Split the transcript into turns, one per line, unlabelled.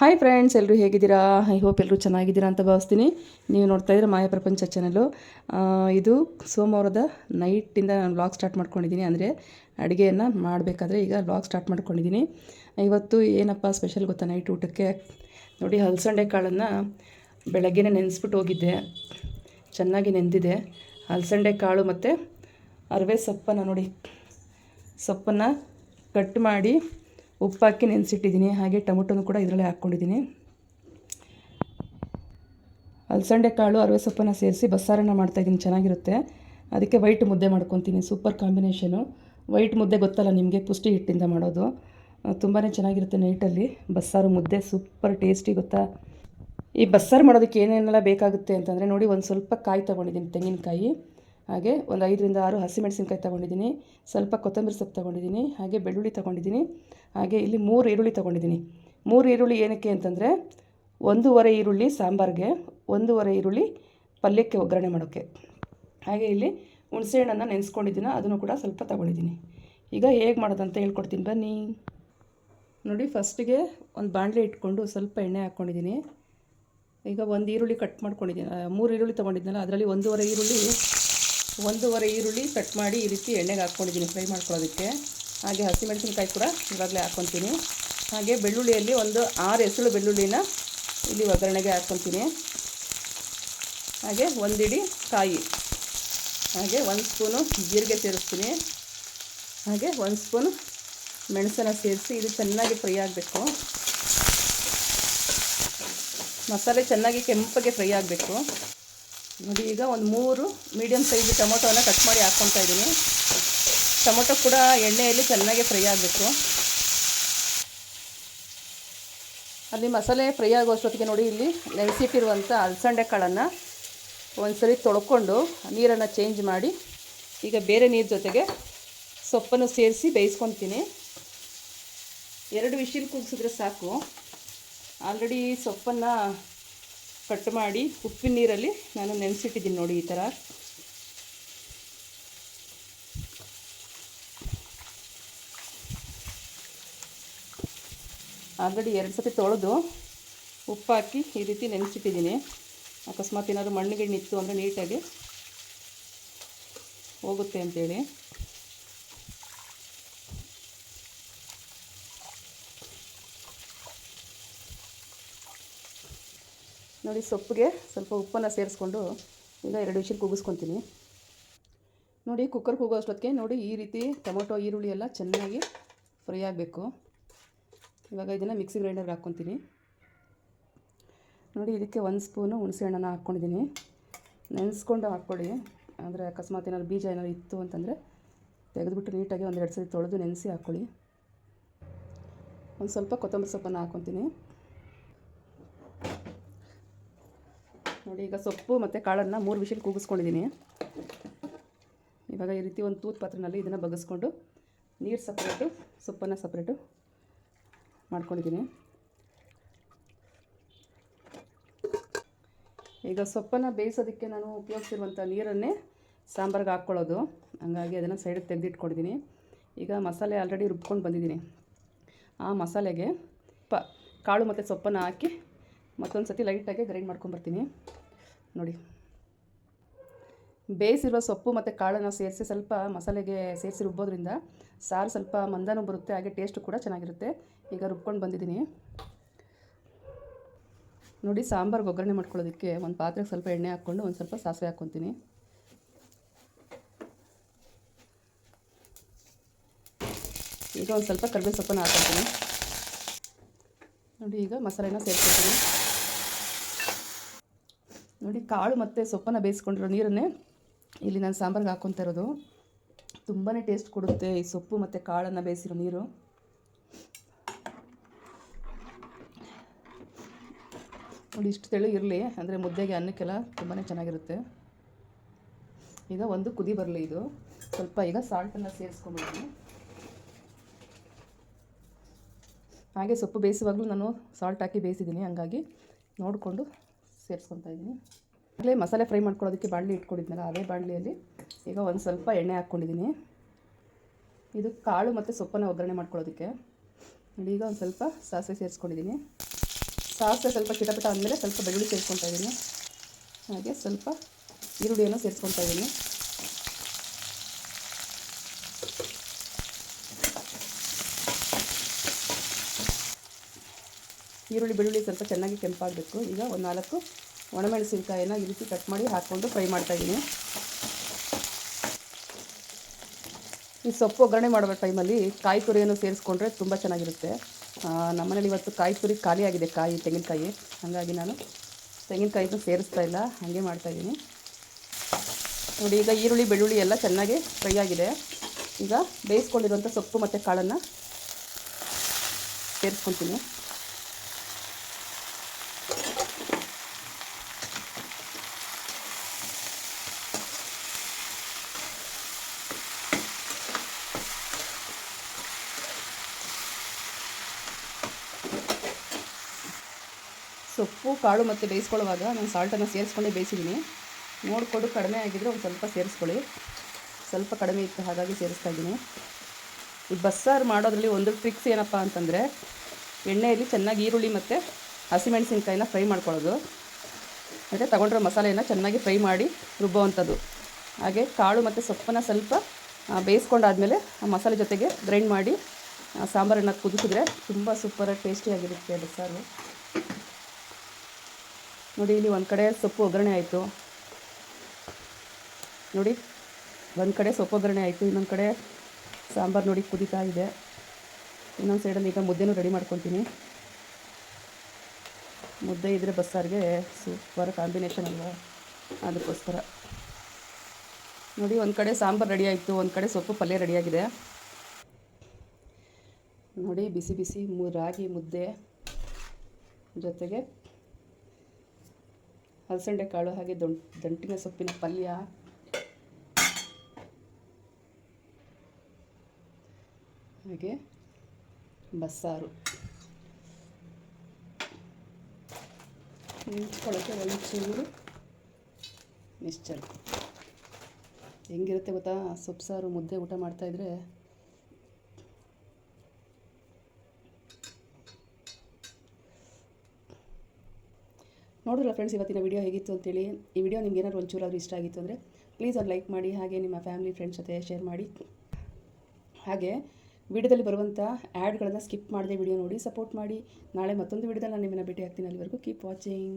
Hi friends ಎಲ್ಲರೂ ಹೇಗಿದ್ದೀರಾ? I hope ಎಲ್ಲರೂ ಚೆನ್ನಾಗಿದ್ದೀರಾ ಅಂತ ಭಾವಿಸ್ತೀನಿ. ನೀವು ನೋಡ್ತಾ ಇದ್ರೆ ಮಾಯಾ ಪ್ರಪಂಚ ಚಾನಲ್ಲು ಇದು ಸೋಮವಾರದ ನೈಟಿಂದ ನಾನು ವ್ಲಾಗ್ ಸ್ಟಾರ್ಟ್ ಮಾಡ್ಕೊಂಡಿದ್ದೀನಿ. ಅಂದರೆ ಅಡುಗೆಯನ್ನು ಮಾಡಬೇಕಾದ್ರೆ ಈಗ ವ್ಲಾಗ್ ಸ್ಟಾರ್ಟ್ ಮಾಡ್ಕೊಂಡಿದ್ದೀನಿ. ಇವತ್ತು ಏನಪ್ಪ ಸ್ಪೆಷಲ್ ಗೊತ್ತಾ ನೈಟ್ ಊಟಕ್ಕೆ? ನೋಡಿ, ಹಲಸಂಡೆ ಕಾಳನ್ನು ಬೆಳಗ್ಗೆನೇ ನೆನೆಸ್ಬಿಟ್ಟು ಹೋಗಿದ್ದೆ. ಚೆನ್ನಾಗಿ ನೆಂದಿದೆ. ಹಲಸಂಡೆ ಕಾಳು ಮತ್ತು ಅರವೆ ಸೊಪ್ಪನ್ನು ನೋಡಿ. ಸೊಪ್ಪನ್ನು ಕಟ್ ಮಾಡಿ ಉಪ್ಪಾಕಿ ನೆನೆಸಿಟ್ಟಿದ್ದೀನಿ, ಹಾಗೆ ಟೊಮೊಟೊನು ಕೂಡ ಇದರಲ್ಲೇ ಹಾಕ್ಕೊಂಡಿದ್ದೀನಿ. ಅಲಸಂಡೆ ಕಾಳು ಅರವೆ ಸೊಪ್ಪನ್ನು ಸೇರಿಸಿ ಬಸ್ಸಾರನ್ನು ಮಾಡ್ತಾಯಿದ್ದೀನಿ ಚೆನ್ನಾಗಿರುತ್ತೆ. ಅದಕ್ಕೆ ವೈಟ್ ಮುದ್ದೆ ಮಾಡ್ಕೊತೀನಿ, ಸೂಪರ್ ಕಾಂಬಿನೇಷನು. ವೈಟ್ ಮುದ್ದೆ ಗೊತ್ತಲ್ಲ ನಿಮಗೆ, ಪುಷ್ಟಿ ಹಿಟ್ಟಿಂದ ಮಾಡೋದು. ತುಂಬಾ ಚೆನ್ನಾಗಿರುತ್ತೆ ನೈಟಲ್ಲಿ. ಬಸ್ಸಾರು ಮುದ್ದೆ ಸೂಪರ್ ಟೇಸ್ಟಿ, ಗೊತ್ತಾ? ಈ ಬಸ್ಸಾರು ಮಾಡೋದಕ್ಕೆ ಏನೇನೆಲ್ಲ ಬೇಕಾಗುತ್ತೆ ಅಂತಂದರೆ ನೋಡಿ, ಒಂದು ಸ್ವಲ್ಪ ಕಾಯಿ ತೊಗೊಂಡಿದ್ದೀನಿ ತೆಂಗಿನಕಾಯಿ. ಹಾಗೆ ಒಂದು ಐದರಿಂದ ಆರು ಹಸಿಮೆಣಸಿನ್ಕಾಯಿ ತೊಗೊಂಡಿದ್ದೀನಿ, ಸ್ವಲ್ಪ ಕೊತ್ತಂಬರಿ ಸೊಪ್ಪು ತೊಗೊಂಡಿದ್ದೀನಿ, ಹಾಗೆ ಬೆಳ್ಳುಳ್ಳಿ ತೊಗೊಂಡಿದ್ದೀನಿ, ಹಾಗೆ ಇಲ್ಲಿ ಮೂರು ಈರುಳ್ಳಿ ತೊಗೊಂಡಿದ್ದೀನಿ. ಮೂರು ಈರುಳ್ಳಿ ಏನಕ್ಕೆ ಅಂತಂದರೆ ಒಂದೂವರೆ ಈರುಳ್ಳಿ ಸಾಂಬಾರಿಗೆ, ಒಂದೂವರೆ ಈರುಳ್ಳಿ ಪಲ್ಯಕ್ಕೆ ಒಗ್ಗರಣೆ ಮಾಡೋಕ್ಕೆ. ಹಾಗೆ ಇಲ್ಲಿ ಹುಣಸೆಹಣ್ಣನ್ನು ನೆನೆಸ್ಕೊಂಡಿದ್ದೀನಿ, ಅದನ್ನು ಕೂಡ ಸ್ವಲ್ಪ ತೊಗೊಂಡಿದ್ದೀನಿ. ಈಗ ಹೇಗೆ ಮಾಡೋದಂತ ಹೇಳ್ಕೊಡ್ತೀನಿ ಬನ್ನಿ. ನೋಡಿ, ಫಸ್ಟಿಗೆ ಒಂದು ಬಾಣಲೆ ಇಟ್ಕೊಂಡು ಸ್ವಲ್ಪ ಎಣ್ಣೆ ಹಾಕ್ಕೊಂಡಿದ್ದೀನಿ. ಈಗ ಒಂದು ಈರುಳ್ಳಿ ಕಟ್ ಮಾಡ್ಕೊಂಡಿದ್ದೀನಿ, ಮೂರು ಈರುಳ್ಳಿ ತೊಗೊಂಡಿದ್ನಲ್ಲ ಅದರಲ್ಲಿ ಒಂದೂವರೆ ಈರುಳ್ಳಿ ಒಂದೂವರೆ ಈರುಳ್ಳಿ ಕಟ್ ಮಾಡಿ ಈ ರೀತಿ ಎಣ್ಣೆಗೆ ಹಾಕ್ಕೊಂಡಿದ್ದೀನಿ, ಫ್ರೈ ಮಾಡ್ಕೊಳ್ಳೋದಕ್ಕೆ. ಹಾಗೆ ಹಸಿಮೆಣಸಿನ್ಕಾಯಿ ಕೂಡ ಇವಾಗಲೇ ಹಾಕ್ಕೊತೀನಿ. ಹಾಗೆ ಬೆಳ್ಳುಳ್ಳಿಯಲ್ಲಿ ಒಂದು ಆರು ಎಸಳು ಬೆಳ್ಳುಳ್ಳಿನ ಇಲ್ಲಿ ಒಗ್ಗರಣೆಗೆ ಹಾಕ್ಕೊತೀನಿ. ಹಾಗೆ ಒಂದಿಡಿ ಕಾಯಿ. ಹಾಗೆ ಒಂದು ಸ್ಪೂನು ಜೀರಿಗೆ ಸೇರಿಸ್ತೀನಿ. ಹಾಗೆ ಒಂದು ಸ್ಪೂನು ಮೆಣಸನ್ನ ಸೇರಿಸಿ ಇದು ಚೆನ್ನಾಗಿ ಫ್ರೈ ಆಗಬೇಕು. ಮಸಾಲೆ ಚೆನ್ನಾಗಿ ಕೆಂಪಗೆ ಫ್ರೈ ಆಗಬೇಕು. ನೋಡಿ, ಈಗ ಒಂದು ಮೂರು ಮೀಡಿಯಮ್ ಸೈಜ್ ಟೊಮೊಟೊನ ಕಟ್ ಮಾಡಿ ಹಾಕ್ಕೊತಾ ಇದ್ದೀನಿ. ಟೊಮೊಟೊ ಕೂಡ ಎಣ್ಣೆಯಲ್ಲಿ ಚೆನ್ನಾಗಿ ಫ್ರೈ ಆಗಬೇಕು. ಅಲ್ಲಿ ಮಸಾಲೆ ಫ್ರೈ ಆಗೋ ಅಷ್ಟೊತ್ತಿಗೆ ನೋಡಿ, ಇಲ್ಲಿ ನೆನೆಸಿಟ್ಟಿರುವಂಥ ಅಲಸಂಡೆ ಕಾಳನ್ನು ಒಂದ್ಸರಿ ತೊಳ್ಕೊಂಡು ನೀರನ್ನು ಚೇಂಜ್ ಮಾಡಿ, ಈಗ ಬೇರೆ ನೀರು ಜೊತೆಗೆ ಸೊಪ್ಪನ್ನು ಸೇರಿಸಿ ಬೇಯಿಸ್ಕೊತೀನಿ. ಎರಡು ವಿಶಿಲ್ ಕೂಗಿಸಿದ್ರೆ ಸಾಕು. ಆಲ್ರೆಡಿ ಸೊಪ್ಪನ್ನು ಕಟ್ ಮಾಡಿ ಉಪ್ಪಿನ ನೀರಲ್ಲಿ ನಾನು ನೆನೆಸಿಟ್ಟಿದ್ದೀನಿ ನೋಡಿ ಈ ಥರ. ಆಲ್ರೆಡಿ ಎರಡು ಸತಿ ತೊಳೆದು ಉಪ್ಪು ಹಾಕಿ ಈ ರೀತಿ ನೆನೆಸಿಟ್ಟಿದ್ದೀನಿ. ಅಕಸ್ಮಾತ್ ಏನಾದರೂ ಮಣ್ಣಿಗೆ ನಿತ್ತು ಅಂದರೆ ನೀಟಾಗಿ ಹೋಗುತ್ತೆ ಅಂತೇಳಿ. ನೋಡಿ ಸೊಪ್ಪಿಗೆ ಸ್ವಲ್ಪ ಉಪ್ಪನ್ನು ಸೇರಿಸ್ಕೊಂಡು ಈಗ ಎರಡು ವಿಷಲ್ ಕೂಗಿಸ್ಕೊತೀನಿ ನೋಡಿ ಕುಕ್ಕರ್ ಕೂಗೋ ಅಷ್ಟೊತ್ತಿಗೆ ನೋಡಿ ಈ ರೀತಿ ಟೊಮೊಟೊ, ಈರುಳ್ಳಿ ಎಲ್ಲ ಚೆನ್ನಾಗಿ ಫ್ರೈ ಆಗಬೇಕು. ಇವಾಗ ಇದನ್ನು ಮಿಕ್ಸಿ ಗ್ರೈಂಡರ್ಗೆ ಹಾಕ್ಕೊತೀನಿ. ನೋಡಿ ಇದಕ್ಕೆ ಒಂದು ಸ್ಪೂನು ಹುಣಸೆ ಹಣ್ಣನ್ನು ಹಾಕ್ಕೊಂಡಿದ್ದೀನಿ. ನೆನೆಸ್ಕೊಂಡು ಹಾಕ್ಕೊಳ್ಳಿ ಅಂದರೆ ಅಕಸ್ಮಾತ್ ಏನಾದ್ರು ಬೀಜ ಏನಾದ್ರು ಇತ್ತು ಅಂತಂದರೆ ತೆಗೆದುಬಿಟ್ಟು ನೀಟಾಗಿ ಒಂದು ಎರಡು ಸರಿ ತೊಳೆದು ನೆನೆಸಿ ಹಾಕ್ಕೊಳ್ಳಿ ಒಂದು ಸ್ವಲ್ಪ ಕೊತ್ತಂಬರಿ ಸೊಪ್ಪನ್ನು ಹಾಕ್ಕೊತೀನಿ. ನೋಡಿ, ಈಗ ಸೊಪ್ಪು ಮತ್ತು ಕಾಳನ್ನು ಮೂರು ವಿಷಲ್ ಕೂಗಿಸ್ಕೊಂಡಿದ್ದೀನಿ. ಇವಾಗ ಈ ರೀತಿ ಒಂದು ತೂತ್ ಪಾತ್ರೆನಲ್ಲಿ ಇದನ್ನು ಬಗ್ಗಿಸ್ಕೊಂಡು ನೀರು ಸಪ್ರೇಟು ಸೊಪ್ಪನ್ನು ಸಪ್ರೇಟು ಮಾಡ್ಕೊಂಡಿದ್ದೀನಿ. ಈಗ ಸೊಪ್ಪನ್ನು ಬೇಯಿಸೋದಕ್ಕೆ ನಾನು ಉಪಯೋಗಿಸಿರುವಂಥ ನೀರನ್ನೇ ಸಾಂಬಾರ್ಗೆ ಹಾಕ್ಕೊಳ್ಳೋದು. ಹಂಗಾಗಿ ಅದನ್ನು ಸೈಡಿಗೆ ತೆಗೆದಿಟ್ಕೊಂಡಿದ್ದೀನಿ. ಈಗ ಮಸಾಲೆ ಆಲ್ರೆಡಿ ರುಬ್ಕೊಂಡು ಬಂದಿದ್ದೀನಿ. ಆ ಮಸಾಲೆಗೆ ಪ ಕಾಳು ಮತ್ತು ಸೊಪ್ಪನ್ನು ಹಾಕಿ ಮತ್ತೊಂದು ಸತಿ ಲೈಟಾಗಿ ಗ್ರೈಂಡ್ ಮಾಡ್ಕೊಂಬರ್ತೀನಿ ನೋಡಿ. ಬೇಯಿಸಿರುವ ಸೊಪ್ಪು ಮತ್ತು ಕಾಳನ್ನು ಸೇರಿಸಿ ಸ್ವಲ್ಪ ಮಸಾಲೆಗೆ ಸೇರಿಸಿ ರುಬ್ಬೋದ್ರಿಂದ ಸಾರು ಸ್ವಲ್ಪ ಮಂದನೂ ಬರುತ್ತೆ, ಹಾಗೆ ಟೇಸ್ಟು ಕೂಡ ಚೆನ್ನಾಗಿರುತ್ತೆ. ಈಗ ರುಬ್ಕೊಂಡು ಬಂದಿದ್ದೀನಿ. ನೋಡಿ ಸಾಂಬಾರ್ಗೆ ಒಗ್ಗರಣೆ ಮಾಡ್ಕೊಳ್ಳೋದಕ್ಕೆ ಒಂದು ಪಾತ್ರೆಗೆ ಸ್ವಲ್ಪ ಎಣ್ಣೆ ಹಾಕ್ಕೊಂಡು ಒಂದು ಸ್ವಲ್ಪ ಸಾಸಿವೆ ಹಾಕ್ಕೊತೀನಿ. ಈಗ ಒಂದು ಸ್ವಲ್ಪ ಕರಿಬೇವು ಸೊಪ್ಪನ್ನು ಹಾಕ್ಕೊತೀನಿ. ನೋಡಿ, ಈಗ ಮಸಾಲೆನ ಸೇರಿಸ್ಕೊತೀನಿ ನೋಡಿ ಕಾಳು ಮತ್ತು ಸೊಪ್ಪನ್ನು ಬೇಯಿಸ್ಕೊಂಡಿರೋ ನೀರನ್ನೇ ಇಲ್ಲಿ ನಾನು ಸಾಂಬಾರ್ಗೆ ಹಾಕ್ಕೊತಾ ಇರೋದು. ತುಂಬಾ ಟೇಸ್ಟ್ ಕೊಡುತ್ತೆ ಈ ಸೊಪ್ಪು ಮತ್ತು ಕಾಳನ್ನು ಬೇಯಿಸಿರೋ ನೀರು. ನೋಡಿ ಇಷ್ಟು ತೆಳು ಇರಲಿ, ಅಂದರೆ ಮುದ್ದೆಗೆ ಅನ್ನಕ್ಕೆಲ್ಲ ತುಂಬಾ ಚೆನ್ನಾಗಿರುತ್ತೆ. ಈಗ ಒಂದು ಕುದಿ ಬರಲಿ ಇದು. ಸ್ವಲ್ಪ ಈಗ ಸಾಲ್ಟನ್ನು ಸೇರಿಸ್ಕೊಂಡ್ಬಿಡ್ತೀನಿ ಹಾಗೆ. ಸೊಪ್ಪು ಬೇಯಿಸುವಾಗಲೂ ನಾನು ಸಾಲ್ಟ್ ಹಾಕಿ ಬೇಯಿಸಿದ್ದೀನಿ ಹಂಗಾಗಿ ನೋಡಿಕೊಂಡು ಸೇರಿಸ್ಕೊತಾ ಇದ್ದೀನಿ. ಆಗಲೇ ಮಸಾಲೆ ಫ್ರೈ ಮಾಡ್ಕೊಳ್ಳೋದಕ್ಕೆ ಬಾಣಲಿ ಇಟ್ಕೊಂಡಿದ್ನಲ್ಲ, ಅದೇ ಬಾಣಲಿಯಲ್ಲಿ ಈಗ ಒಂದು ಸ್ವಲ್ಪ ಎಣ್ಣೆ ಹಾಕ್ಕೊಂಡಿದ್ದೀನಿ ಇದು ಕಾಳು ಮತ್ತು ಸೊಪ್ಪನ್ನು ಒಗ್ಗರಣೆ ಮಾಡ್ಕೊಳ್ಳೋದಕ್ಕೆ. ನೋಡಿ, ಈಗ ಒಂದು ಸ್ವಲ್ಪ ಸಾಸಿವೆ ಸೇರಿಸ್ಕೊಂಡಿದ್ದೀನಿ ಸಾಸಿವೆ ಸ್ವಲ್ಪ ಚಿಟಪಟ ಆದಮೇಲೆ ಸ್ವಲ್ಪ ಬೆಳ್ಳುಳ್ಳಿ ಸೇರಿಸ್ಕೊತಾ ಇದ್ದೀನಿ ಹಾಗೆ ಸ್ವಲ್ಪ ಈರುಳ್ಳಿಯನ್ನು ಸೇರಿಸ್ಕೊತಾ ಇದ್ದೀನಿ ಈರುಳ್ಳಿ ಬೆಳ್ಳುಳ್ಳಿ ಸ್ವಲ್ಪ ಚೆನ್ನಾಗಿ ಕೆಂಪಾಗಬೇಕು. ಈಗ ಒಂದು ನಾಲ್ಕು ಒಣಮೆಣಸಿನ್ಕಾಯಿನ ಈ ರೀತಿ ಕಟ್ ಮಾಡಿ ಹಾಕ್ಕೊಂಡು ಫ್ರೈ ಮಾಡ್ತಾಯಿದ್ದೀನಿ ಈ ಸೊಪ್ಪು ಒಗ್ಗರಣೆ ಮಾಡೋ ಟೈಮಲ್ಲಿ ಕಾಯಿ ತುರಿಯನ್ನು ಸೇರಿಸ್ಕೊಂಡ್ರೆ ತುಂಬ ಚೆನ್ನಾಗಿರುತ್ತೆ. ನಮ್ಮನೇಲಿ ಇವತ್ತು ಕಾಯಿ ತುರಿ ಖಾಲಿಯಾಗಿದೆ ಕಾಯಿ, ತೆಂಗಿನಕಾಯಿ. ಹಾಗಾಗಿ ನಾನು ತೆಂಗಿನಕಾಯಿನ ಸೇರಿಸ್ತಾ ಇಲ್ಲ, ಹಾಗೆ ಮಾಡ್ತಾಯಿದ್ದೀನಿ ನೋಡಿ, ಈಗ ಈರುಳ್ಳಿ, ಬೆಳ್ಳುಳ್ಳಿ ಎಲ್ಲ ಚೆನ್ನಾಗಿ ಫ್ರೈ ಆಗಿದೆ. ಈಗ ಬೇಯಿಸ್ಕೊಂಡಿರುವಂಥ ಸೊಪ್ಪು ಮತ್ತು ಕಾಳನ್ನು ಸೇರಿಸ್ಕೊತೀನಿ. ಸೊಪ್ಪು, ಕಾಳು ಮತ್ತು ಬೇಯಿಸ್ಕೊಳ್ಳುವಾಗ ನಾನು ಸಾಲ್ಟನ್ನು ಸೇರಿಸ್ಕೊಂಡೇ ಬೇಯಿಸಿದ್ದೀನಿ. ನೋಡಿಕೊಂಡು ಕಡಿಮೆ ಆಗಿದ್ದರೆ ಒಂದು ಸ್ವಲ್ಪ ಸೇರಿಸ್ಕೊಳ್ಳಿ. ಸ್ವಲ್ಪ ಕಡಿಮೆ ಇತ್ತು ಹಾಗಾಗಿ ಸೇರಿಸ್ತಾ ಇದ್ದೀನಿ. ಈ ಬಸ್ಸಾರು ಮಾಡೋದ್ರಲ್ಲಿ ಒಂದು ಟ್ರಿಕ್ಸ್ ಏನಪ್ಪ ಅಂತಂದರೆ, ಎಣ್ಣೆಯಲ್ಲಿ ಚೆನ್ನಾಗಿ ಈರುಳ್ಳಿ ಮತ್ತು ಹಸಿಮೆಣಸಿನ್ಕಾಯಿನ ಫ್ರೈ ಮಾಡ್ಕೊಳ್ಳೋದು. ಮತ್ತು ತಗೊಂಡಿರೋ ಮಸಾಲೆಯನ್ನು ಚೆನ್ನಾಗಿ ಫ್ರೈ ಮಾಡಿ ರುಬ್ಬುವಂಥದ್ದು. ಹಾಗೆ ಕಾಳು ಮತ್ತು ಸೊಪ್ಪನ್ನು ಸ್ವಲ್ಪ ಬೇಯಿಸ್ಕೊಂಡಾದಮೇಲೆ ಆ ಮಸಾಲೆ ಜೊತೆಗೆ ಗ್ರೈಂಡ್ ಮಾಡಿ ಸಾಂಬಾರನ್ನು ಕುದಿಸಿದ್ರೆ ತುಂಬ ಸೂಪರಾಗಿ ಟೇಸ್ಟಿಯಾಗಿರುತ್ತೆ ಬಸ್ಸಾರು. ನೋಡಿ, ಇಲ್ಲಿ ಒಂದು ಕಡೆ ಸೊಪ್ಪು ಒಗ್ಗರಣೆ ಆಯಿತು. ನೋಡಿ, ಒಂದು ಕಡೆ ಸೊಪ್ಪು ಒಗ್ಗರಣೆ ಆಯಿತು. ಇನ್ನೊಂದು ಕಡೆ ಸಾಂಬಾರು ನೋಡಿ ಕುದೀತಾ ಇದೆ. ಇನ್ನೊಂದು ಸೈಡಲ್ಲಿ ಈಗ ಮುದ್ದೆನೂ ರೆಡಿ ಮಾಡ್ಕೊತೀನಿ. ಮುದ್ದೆ ಇದ್ದರೆ ಬಸ್ಸಾರಿಗೆ ಸೂಪರ್ ಕಾಂಬಿನೇಷನ್ ಅಲ್ವಾ? ಅದಕ್ಕೋಸ್ಕರ. ನೋಡಿ, ಒಂದು ಕಡೆ ಸಾಂಬಾರು ರೆಡಿ ಆಯಿತು. ಒಂದು ಕಡೆ ಸೊಪ್ಪು ಪಲ್ಯ ರೆಡಿಯಾಗಿದೆ ನೋಡಿ, ಬಿಸಿ ಬಿಸಿ ರಾಗಿ ಮುದ್ದೆ ಜೊತೆಗೆ ಹಲಸಂಡೆ ಕಾಳು ಹಾಗೆ ದೊಣ್ ದಂಟಿನ ಸೊಪ್ಪಿನ ಪಲ್ಯ. ಹಾಗೆ ಬಸ್ಸಾರು. ನಿಂಚ್ಕೊಳ್ಳೋಕ್ಕೆ ಚೂರು ಮಿಕ್ಸ್ಚರ್ ಹೆಂಗಿರುತ್ತೆ ಗೊತ್ತಾ? ಸೊಪ್ಪು ಸಾರು ಮುದ್ದೆ ಊಟ ಮಾಡ್ತಾಯಿದ್ರೆ ನೋಡಿರಲ್ಲ ಫ್ರೆಂಡ್ಸ್ ಇವತ್ತಿನ ವಿಡಿಯೋ ಹೇಗಿತ್ತು ಅಂತೇಳಿ. ಈ ವಿಡಿಯೋ ನಿಮ್ಗೆ ಏನಾದ್ರು ಒಂಚೂರಾದ್ರೂ ಇಷ್ಟ ಆಗಿತ್ತು ಅಂದರೆ ಪ್ಲೀಸ್ ಒಂದು ಲೈಕ್ ಮಾಡಿ, ಹಾಗೆ ನಿಮ್ಮ ಫ್ಯಾಮಿಲಿ ಫ್ರೆಂಡ್ಸ್ ಜೊತೆ ಶೇರ್ ಮಾಡಿ. ಹಾಗೆ ವಿಡಿಯೋದಲ್ಲಿ ಬರುವಂಥ ಆ್ಯಡ್ಗಳನ್ನು ಸ್ಕಿಪ್ ಮಾಡದೆ ವಿಡಿಯೋ ನೋಡಿ ಸಪೋರ್ಟ್ ಮಾಡಿ. ನಾಳೆ ಮತ್ತೊಂದು ವಿಡಿಯೋದಲ್ಲಿ ನಾನು ನಿಮ್ಮನ್ನು ಭೇಟಿ ಆಗ್ತೀನಿ. ಅಲ್ಲಿವರೆಗೂ ಕೀಪ್ ವಾಚಿಂಗ್